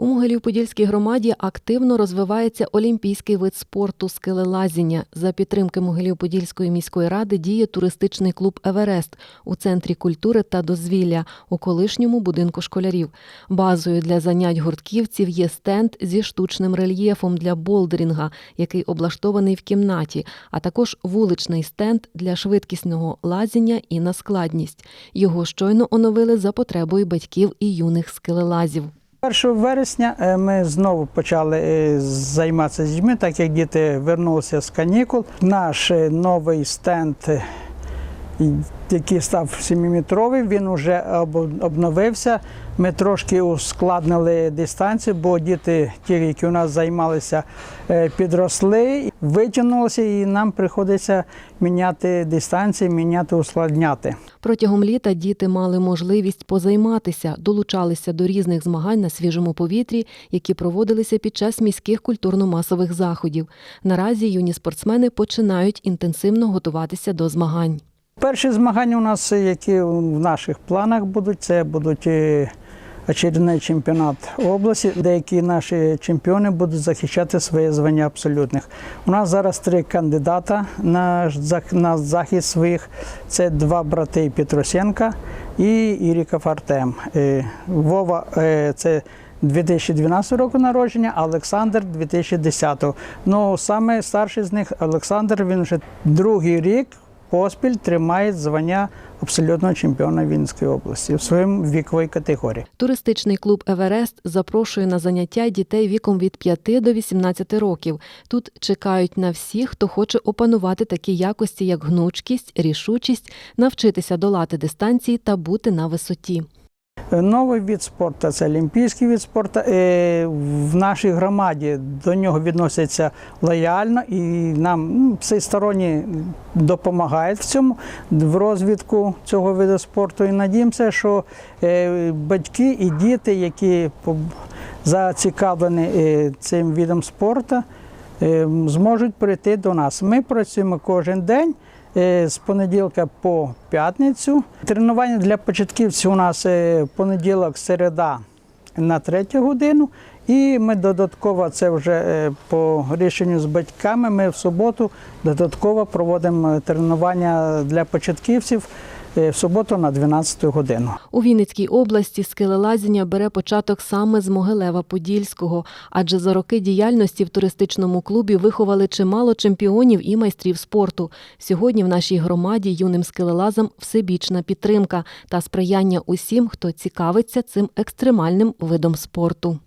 У Могилів-Подільській громаді активно розвивається олімпійський вид спорту скелелазіння. За підтримки Могилів-Подільської міської ради діє туристичний клуб Еверест у центрі культури та дозвілля у колишньому будинку школярів. Базою для занять гуртківців є стенд зі штучним рельєфом для болдерінга, який облаштований в кімнаті, а також вуличний стенд для швидкісного лазіння і на складність. Його щойно оновили за потребою батьків і юних скелелазів. 1 вересня е, ми знову почали е, займатися з дітьми, так як діти вернулися з канікул. Наш е, новий стенд, який став 7-метровий, він вже обновився. Ми трошки ускладнили дистанцію, бо діти, ті, які у нас займалися, е, підросли, витягнулися, і нам приходиться міняти дистанції, міняти, ускладняти. Протягом літа діти мали можливість позайматися, долучалися до різних змагань на свіжому повітрі, які проводилися під час міських культурно-масових заходів. Наразі юні спортсмени починають інтенсивно готуватися до змагань. Перші змагання у нас, які в наших планах будуть, це будуть е, очередний чемпіонат області. Деякі наші чемпіони будуть захищати своє звання абсолютних. У нас зараз три кандидата на, на захист своїх. Це два брати Петросенка і Іріков Артем. Е, Вова е, це 2012 року народження, Олександр 2010. Ну, саме старший з них Олександр, він вже другий рік поспіль тримає звання абсолютного чемпіона Вінської області в своєму віковій категорії. Туристичний клуб Еверест запрошує на заняття дітей віком від 5 до 18 років. Тут чекають на всіх, хто хоче опанувати такі якості, як гнучкість, рішучість, навчитися долати дистанції та бути на висоті. Новий від спорту це олімпійський від спорту. Е, В нашій громаді до нього відносяться лояльно і нам ну, всесторонні допомагають в цьому в розвитку цього виду спорту. І надіємося, що е, батьки і діти, які зацікавлені е, цим видом спорту, зможуть прийти до нас. Ми працюємо кожен день. е, З понеділка по п'ятницю. Тренування для початківців у нас е, понеділок, середа на третю годину. І ми додатково, це вже е, по рішенню з батьками, ми в суботу додатково проводимо тренування для початківців в суботу на 12 годину. У Вінницькій області скелелазіння бере початок саме з Могилева-Подільського, адже за роки діяльності в туристичному клубі виховали чимало чемпіонів і майстрів спорту. Сьогодні в нашій громаді юним скелелазам всебічна підтримка та сприяння усім, хто цікавиться цим екстремальним видом спорту.